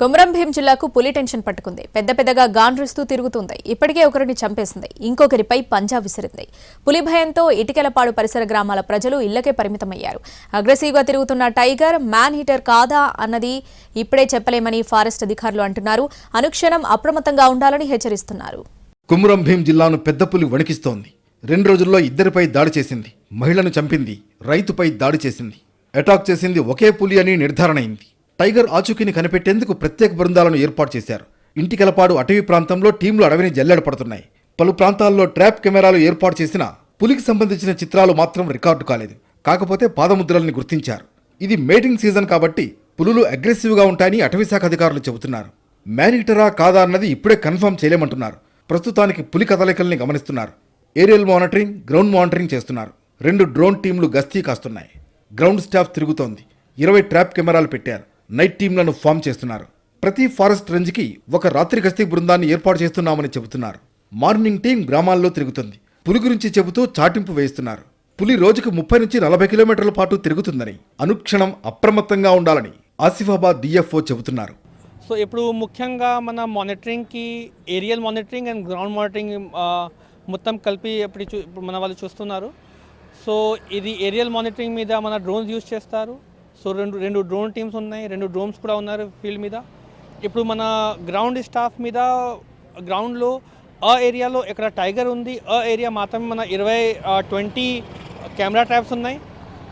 కొమరం భీం జిల్లాకు పులి టెన్షన్ పట్టుకుంది. పెద్ద పెద్దగా గాండ్రిస్తూ తిరుగుతుంది. ఇప్పటికే ఒకరిని చంపేసింది. ఇంకొకరిపై పంజా విసిరింది. పులి భయంతో ఇటికెలపాడు పరిసర గ్రామాల ప్రజలు ఇళ్ళకే పరిమితమయ్యారు. అగ్రెసివ్గా తిరుగుతున్న టైగర్ మ్యాన్ హీటర్ కాదా అన్నది ఇప్పుడే చెప్పలేమని ఫారెస్ట్ అధికారులు అంటున్నారు. అనుక్షణం అప్రమత్తంగా ఉండాలని హెచ్చరిస్తున్నారు. కుమురం భీం జిల్లాను పెద్ద పులి వణికిస్తోంది. రెండు రోజుల్లో ఇద్దరిపై దాడి చేసింది. మహిళను చంపింది. రైతుపై దాడి చేసింది. అటాక్ చేసింది ఒకే పులి అని నిర్ధారణ అయింది. టైగర్ ఆచూకీని కనిపెట్టేందుకు ప్రత్యేక బృందాలను ఏర్పాటు చేశారు. ఇంటికలపాడు అటవీ ప్రాంతంలో టీంలు అడవిని జల్లెడ పడుతున్నాయి. పలు ప్రాంతాల్లో ట్రాప్ కెమెరాలు ఏర్పాటు చేసిన పులికి సంబంధించిన చిత్రాలు మాత్రం రికార్డు కాలేదు. కాకపోతే పాదముద్రల్ని గుర్తించారు. ఇది మేటింగ్ సీజన్ కాబట్టి పులులు అగ్రెసివ్గా ఉంటాయని అటవీ శాఖ అధికారులు చెబుతున్నారు. మ్యానిటరా కాదా అన్నది ఇప్పుడే కన్ఫర్మ్ చేయలేమంటున్నారు. ప్రస్తుతానికి పులి కదలికల్ని గమనిస్తున్నారు. ఏరియల్ మానిటరింగ్ గ్రౌండ్ మానిటరింగ్ చేస్తున్నారు. రెండు డ్రోన్ టీంలు గస్తీ కాస్తున్నాయి. గ్రౌండ్ స్టాఫ్ తిరుగుతోంది. ఇరవై ట్రాప్ కెమెరాలు పెట్టారు. నైట్ టీంలను ఫామ్ చేస్తున్నారు. ప్రతి ఫారెస్ట్ రేంజ్కి ఒక రాత్రి గస్తీ బృందాన్ని ఏర్పాటు చేస్తున్నామని చెబుతున్నారు. మార్నింగ్ టీం గ్రామాల్లో తిరుగుతుంది. పులి గురించి చెబుతూ చాటింపు వేయిస్తున్నారు. పులి రోజుకు ముప్పై నుంచి నలభై కిలోమీటర్ల పాటు తిరుగుతుందని అనుక్షణం అప్రమత్తంగా ఉండాలని ఆసిఫాబాద్ డిఎఫ్ఓ చెబుతున్నారు. సో ఇప్పుడు ముఖ్యంగా మన మానిటరింగ్కి aerial monitoring and ground monitoring మొత్తం కలిపి చూ ఇప్పుడు మన వాళ్ళు చూస్తున్నారు. సో ఇది ఏరియల్ మానిటరింగ్ మీద మన డ్రోన్స్ యూజ్ చేస్తారు. సో రెండు రెండు డ్రోన్ టీమ్స్ ఉన్నాయి రెండు డ్రోన్స్ కూడా ఉన్నారు ఫీల్డ్ మీద. ఇప్పుడు మన గ్రౌండ్ స్టాఫ్ మీద గ్రౌండ్లో ఆ ఏరియాలో ఇక్కడ టైగర్ ఉంది ఆ ఏరియా మాత్రమే మన ఇరవై ట్వంటీ కెమెరా ట్రాప్స్ ఉన్నాయి.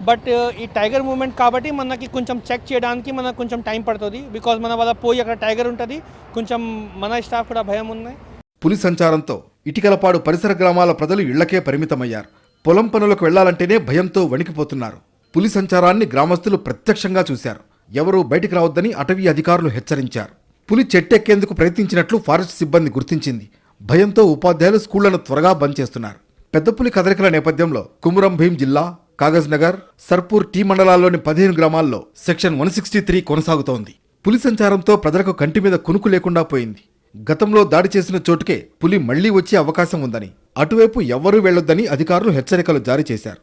బట్ ఈ టైగర్ మూమెంట్ కాబట్టి మనకి కొంచెం చెక్ చేయడానికి మనకు కొంచెం టైం పడుతుంది. బికాజ్ మన వల్ల పోయి అక్కడ టైగర్ ఉంటుంది కొంచెం మన స్టాఫ్ కూడా భయం ఉన్నాయి. పులి సంచారంతో ఇటికలపాడు పరిసర గ్రామాల ప్రజలు ఇళ్ళకే పరిమితమయ్యారు. పొలం పనులకు వెళ్ళాలంటేనే భయంతో వణికిపోతున్నారు. పులి సంచారాన్ని గ్రామస్తులు ప్రత్యక్షంగా చూశారు. ఎవరూ బయటికి రావద్దని అటవీ అధికారులు హెచ్చరించారు. పులి చెట్టెక్కేందుకు ప్రయత్నించినట్లు ఫారెస్ట్ సిబ్బంది గుర్తించింది. భయంతో ఉపాధ్యాయులు స్కూళ్ళను త్వరగా బంద్ చేస్తున్నారు. పెద్ద పులి కదలికల నేపథ్యంలో కుమురం భీం జిల్లా కాగజ్ నగర్ సర్పూర్ టీ మండలాల్లోని పదిహేను గ్రామాల్లో సెక్షన్ వన్ సిక్స్టీ త్రీ కొనసాగుతోంది. పులి సంచారంతో ప్రజలకు కంటి మీద కునుకు లేకుండా పోయింది. గతంలో దాడి చేసిన చోటుకే పులి మళ్ళీ వచ్చే అవకాశం ఉందని అటువైపు ఎవ్వరూ వెళ్ళొద్దని అధికారులు హెచ్చరికలు జారీ చేశారు.